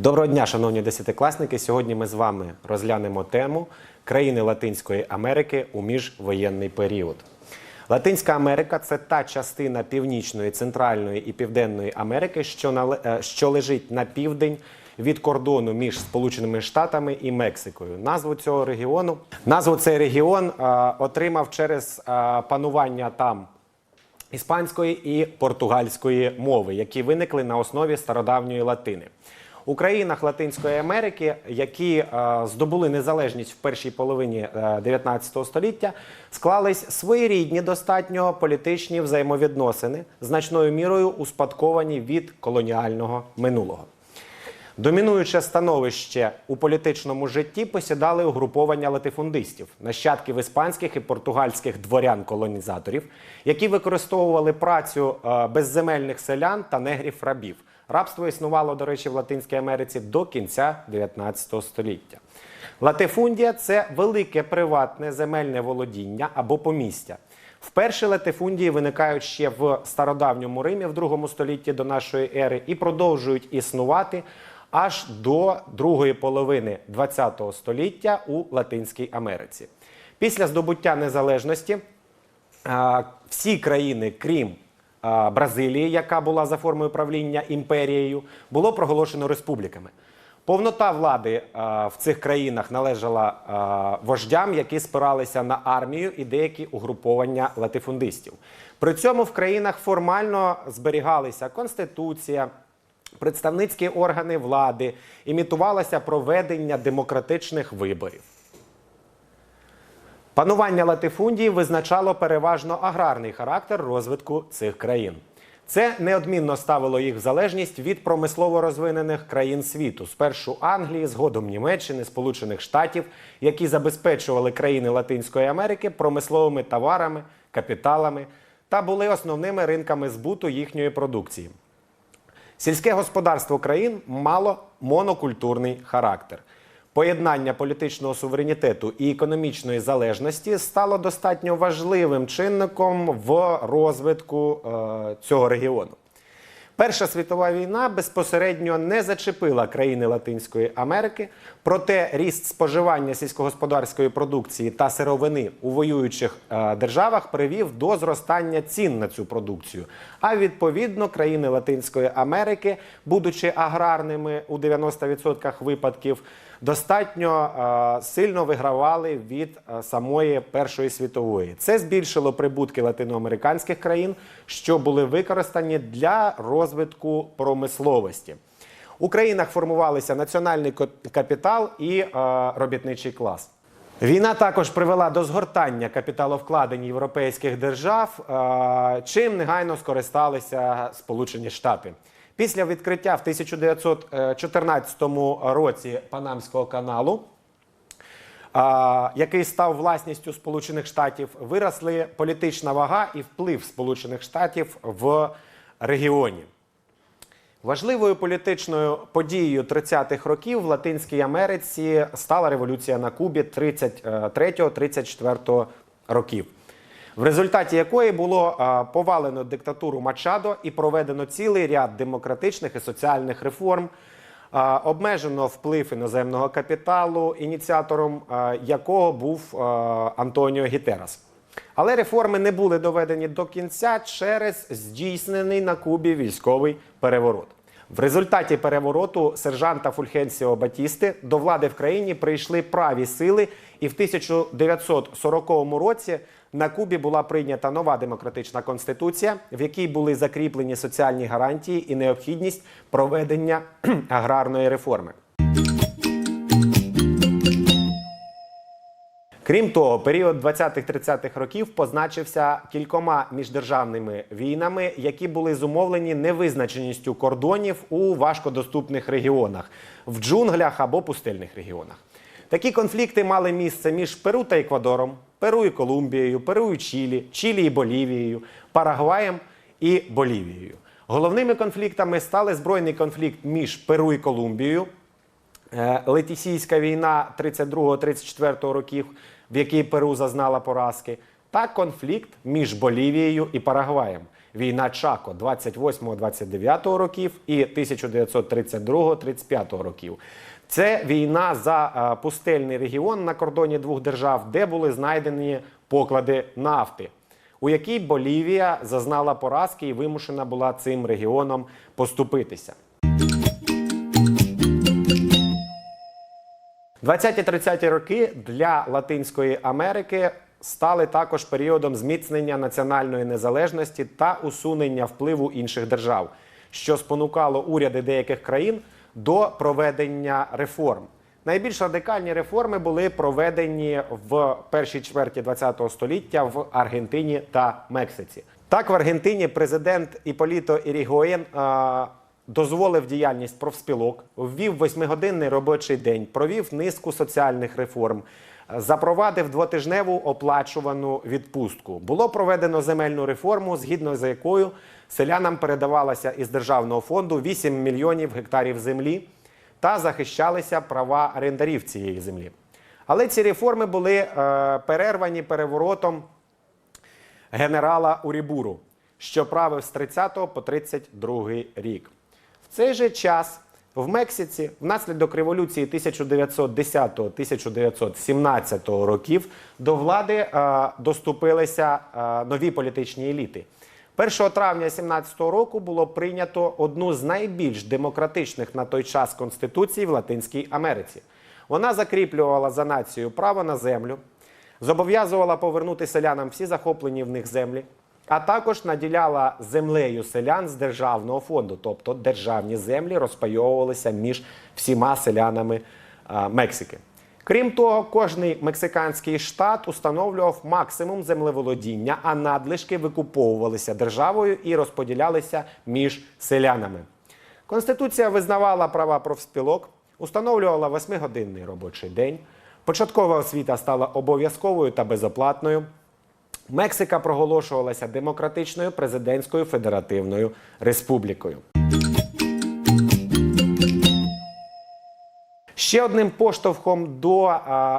Доброго дня, шановні десятикласники. Сьогодні ми з вами розглянемо тему країни Латинської Америки у міжвоєнний період. Латинська Америка це та частина Північної, Центральної і Південної Америки, що, нале- е, що лежить на південь від кордону між Сполученими Штатами і Мексикою. Назву цього регіону назву цей регіон е, отримав через е, панування там іспанської і португальської мови, які виникли на основі стародавньої латини. У країнах Латинської Америки, які е, здобули незалежність в першій половині е, 19 століття, склались своєрідні достатньо політичні взаємовідносини, значною мірою успадковані від колоніального минулого. Домінуюче становище у політичному житті посідали угруповання латифундистів, нащадків іспанських і португальських дворян-колонізаторів, які використовували працю е, безземельних селян та негрів-рабів. Рабство існувало, до речі, в Латинській Америці до кінця 19 століття. Латифундія це велике приватне земельне володіння або помістя. Вперше латифундії виникають ще в стародавньому Римі в другому столітті до нашої ери і продовжують існувати аж до другої половини ХХ століття у Латинській Америці. Після здобуття незалежності всі країни, крім Бразилії, яка була за формою правління імперією, було проголошено республіками. Повнота влади в цих країнах належала вождям, які спиралися на армію і деякі угруповання латифундистів. При цьому в країнах формально зберігалися конституція, представницькі органи влади, імітувалося проведення демократичних виборів. Панування латифундії визначало переважно аграрний характер розвитку цих країн. Це неодмінно ставило їх в залежність від промислово розвинених країн світу, спершу Англії, згодом Німеччини, Сполучених Штатів, які забезпечували країни Латинської Америки промисловими товарами, капіталами та були основними ринками збуту їхньої продукції. Сільське господарство країн мало монокультурний характер. Поєднання політичного суверенітету і економічної залежності стало достатньо важливим чинником в розвитку е, цього регіону. Перша світова війна безпосередньо не зачепила країни Латинської Америки, проте ріст споживання сільськогосподарської продукції та сировини у воюючих е, державах привів до зростання цін на цю продукцію. А відповідно, країни Латинської Америки, будучи аграрними у 90% випадків, достатньо е, сильно вигравали від е, самої Першої світової. Це збільшило прибутки латиноамериканських країн, що були використані для розвитку промисловості. У країнах формувалися національний капітал і е, робітничий клас. Війна також привела до згортання капіталовкладень європейських держав, чим негайно скористалися Сполучені Штати. Після відкриття в 1914 році Панамського каналу який став власністю Сполучених Штатів, виросли політична вага і вплив Сполучених Штатів в регіоні. Важливою політичною подією 30-х років в Латинській Америці стала революція на Кубі 33-34 років, в результаті якої було повалено диктатуру Мачадо і проведено цілий ряд демократичних і соціальних реформ. Обмежено вплив іноземного капіталу, ініціатором якого був Антоніо Гітерас. Але реформи не були доведені до кінця через здійснений на Кубі військовий переворот. В результаті перевороту сержанта Фульхенсіо Батісти до влади в країні прийшли праві сили, і в 1940 році на Кубі була прийнята нова демократична конституція, в якій були закріплені соціальні гарантії і необхідність проведення аграрної реформи. Крім того, період 20-30-х років позначився кількома міждержавними війнами, які були зумовлені невизначеністю кордонів у важкодоступних регіонах, в джунглях або пустельних регіонах. Такі конфлікти мали місце між Перу та Еквадором, Перу і Колумбією, Перу і Чилі, Чилі і Болівією, Парагваєм і Болівією. Головними конфліктами стали збройний конфлікт між Перу і Колумбією, Е, Летісійська війна 32-34 років, в якій Перу зазнала поразки, та конфлікт між Болівією і Парагваєм, війна Чако 28-29 років і 1932-35 років. Це війна за е, пустельний регіон на кордоні двох держав, де були знайдені поклади нафти, у якій Болівія зазнала поразки і вимушена була цим регіоном поступитися. 20-30 роки для Латинської Америки стали також періодом зміцнення національної незалежності та усунення впливу інших держав, що спонукало уряди деяких країн до проведення реформ. Найбільш радикальні реформи були проведені в першій чверті ХХ століття в Аргентині та Мексиці. Так, в Аргентині президент Іполіто Ірігоєн е, дозволив діяльність профспілок, ввів восьмигодинний робочий день, провів низку соціальних реформ, запровадив двотижневу оплачувану відпустку. Було проведено земельну реформу, згідно з якою селянам передавалося із державного фонду 8 мільйонів гектарів землі та захищалися права орендарів цієї землі. Але ці реформи були е, перервані переворотом генерала Урібуру, що правив з 30 по 32 рік. В цей же час в Мексиці внаслідок революції 1910-1917 років до влади е, доступилися е, нові політичні еліти. 1 травня 2017 року було прийнято одну з найбільш демократичних на той час конституцій в Латинській Америці. Вона закріплювала за нацією право на землю, зобов'язувала повернути селянам всі захоплені в них землі, а також наділяла землею селян з державного фонду, тобто державні землі розпайовувалися між всіма селянами Мексики. Крім того, кожний мексиканський штат установлював максимум землеволодіння, а надлишки викуповувалися державою і розподілялися між селянами. Конституція визнавала права профспілок, установлювала восьмигодинний робочий день. Початкова освіта стала обов'язковою та безоплатною. Мексика проголошувалася демократичною президентською федеративною республікою. Ще одним поштовхом до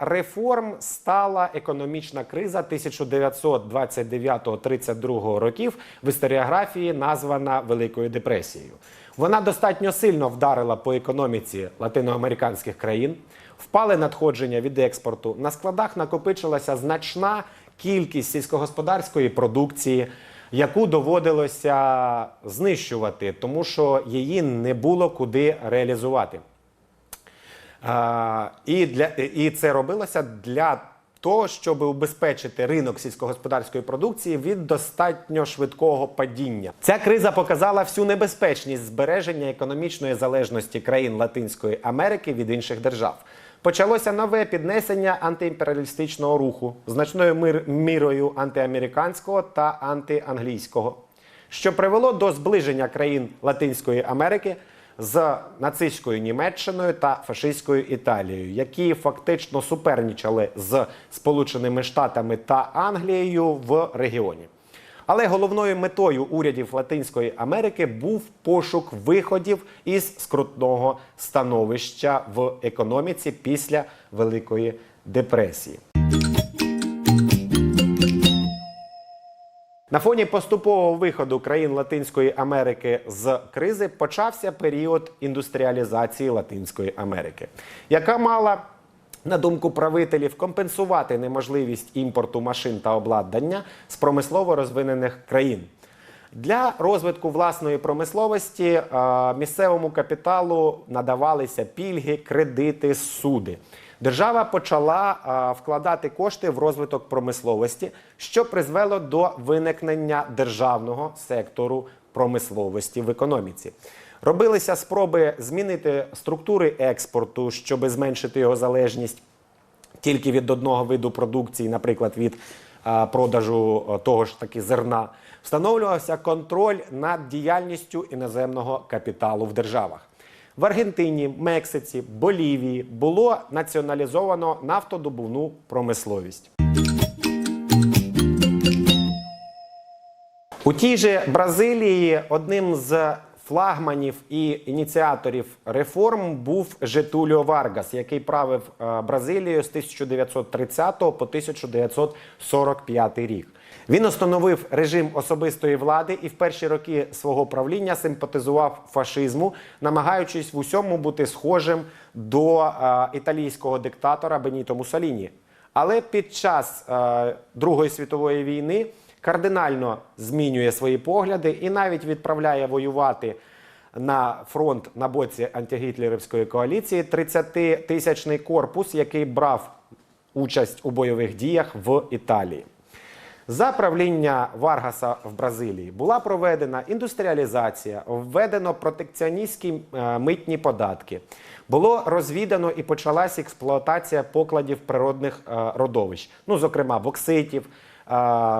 реформ стала економічна криза 1929-32 років в історіографії, названа Великою депресією. Вона достатньо сильно вдарила по економіці латиноамериканських країн, впали надходження від експорту. На складах накопичилася значна кількість сільськогосподарської продукції, яку доводилося знищувати, тому що її не було куди реалізувати. І, для, і це робилося для того, щоб убезпечити ринок сільськогосподарської продукції від достатньо швидкого падіння. Ця криза показала всю небезпечність збереження економічної залежності країн Латинської Америки від інших держав. Почалося нове піднесення антиімперіалістичного руху, значною мир, мірою антиамериканського та антианглійського, що привело до зближення країн Латинської Америки з нацистською Німеччиною та фашистською Італією, які фактично суперничали з Сполученими Штатами та Англією в регіоні. Але головною метою урядів Латинської Америки був пошук виходів із скрутного становища в економіці після Великої депресії. На фоні поступового виходу країн Латинської Америки з кризи почався період індустріалізації Латинської Америки, яка мала, на думку правителів, компенсувати неможливість імпорту машин та обладнання з промислово розвинених країн. Для розвитку власної промисловості місцевому капіталу надавалися пільги, кредити, суди. Держава почала е, вкладати кошти в розвиток промисловості, що призвело до виникнення державного сектору промисловості в економіці. Робилися спроби змінити структури експорту, щоб зменшити його залежність тільки від одного виду продукції, наприклад, від а, продажу а, того ж таки зерна, встановлювався контроль над діяльністю іноземного капіталу в державах. В Аргентині, Мексиці, Болівії було націоналізовано нафтодобувну промисловість. У тій же Бразилії одним з флагманів і ініціаторів реформ був Жетуліо Варгас, який правив е, Бразилією з 1930 по 1945 рік. Він установив режим особистої влади і в перші роки свого правління симпатизував фашизму, намагаючись в усьому бути схожим до е, італійського диктатора Беніто Муссоліні. Але під час е, Другої світової війни кардинально змінює свої погляди і навіть відправляє воювати на фронт на боці антигітлерівської коаліції 30-тисячний корпус, який брав участь у бойових діях в Італії. За правління Варгаса в Бразилії була проведена індустріалізація, введено протекціоністські е, митні податки. Було розвідано і почалась експлуатація покладів природних е, родовищ, ну зокрема бокситів,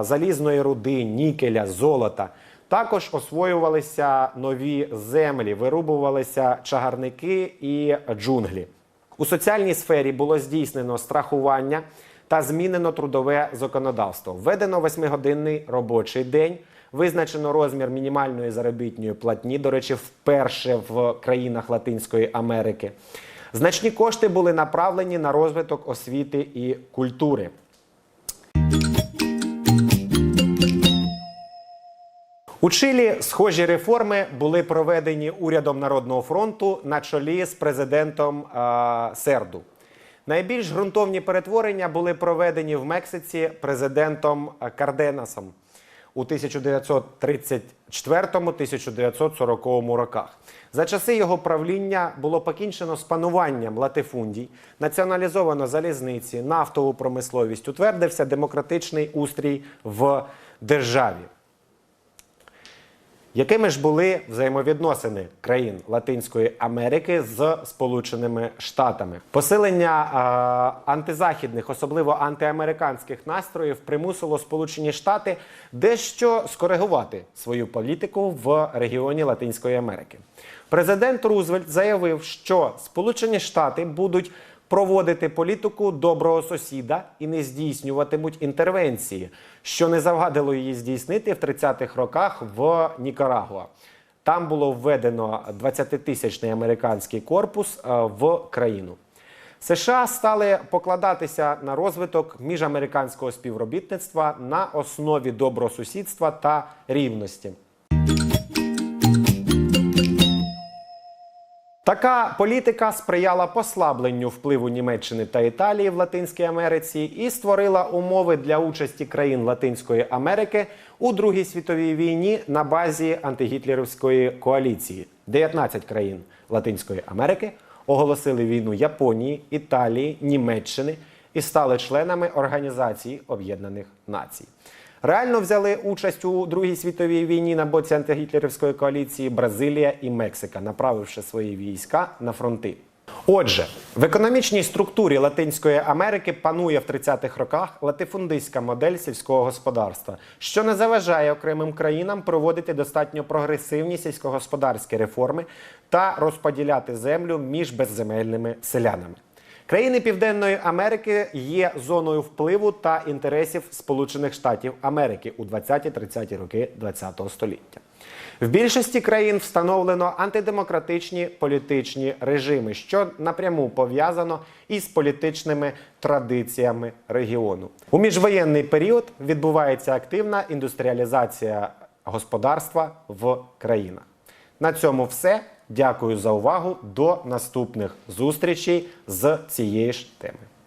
залізної руди, нікеля, золота. Також освоювалися нові землі, вирубувалися чагарники і джунглі. У соціальній сфері було здійснено страхування та змінено трудове законодавство. Введено восьмигодинний робочий день, визначено розмір мінімальної заробітної платні, до речі, вперше в країнах Латинської Америки. Значні кошти були направлені на розвиток освіти і культури. У Чилі схожі реформи були проведені урядом Народного фронту на чолі з президентом е, Серду. Найбільш ґрунтовні перетворення були проведені в Мексиці президентом е, Карденасом у 1934-1940 роках. За часи його правління було покінчено з пануванням латифундій, націоналізовано залізниці, нафтову промисловість, утвердився демократичний устрій в державі. Якими ж були взаємовідносини країн Латинської Америки з Сполученими Штатами? Посилення е, антизахідних, особливо антиамериканських настроїв, примусило Сполучені Штати дещо скоригувати свою політику в регіоні Латинської Америки. Президент Рузвельт заявив, що Сполучені Штати будуть проводити політику доброго сусіда і не здійснюватимуть інтервенції, що не завадило її здійснити в 30-х роках в Нікарагуа. Там було введено 20-тисячний американський корпус е, в країну. США стали покладатися на розвиток міжамериканського співробітництва на основі добросусідства та рівності. Така політика сприяла послабленню впливу Німеччини та Італії в Латинській Америці і створила умови для участі країн Латинської Америки у Другій світовій війні на базі антигітлерівської коаліції. 19 країн Латинської Америки оголосили війну Японії, Італії, Німеччини і стали членами Організації Об'єднаних Націй. Реально взяли участь у Другій світовій війні на боці антигітлерівської коаліції Бразилія і Мексика, направивши свої війська на фронти. Отже, в економічній структурі Латинської Америки панує в 30-х роках латифундистська модель сільського господарства, що не заважає окремим країнам проводити достатньо прогресивні сільськогосподарські реформи та розподіляти землю між безземельними селянами. Країни Південної Америки є зоною впливу та інтересів Сполучених Штатів Америки у 20-30 роки ХХ століття. В більшості країн встановлено антидемократичні політичні режими, що напряму пов'язано із політичними традиціями регіону. У міжвоєнний період відбувається активна індустріалізація господарства в країнах. На цьому все. Дякую за увагу. До наступних зустрічей з цієї ж теми.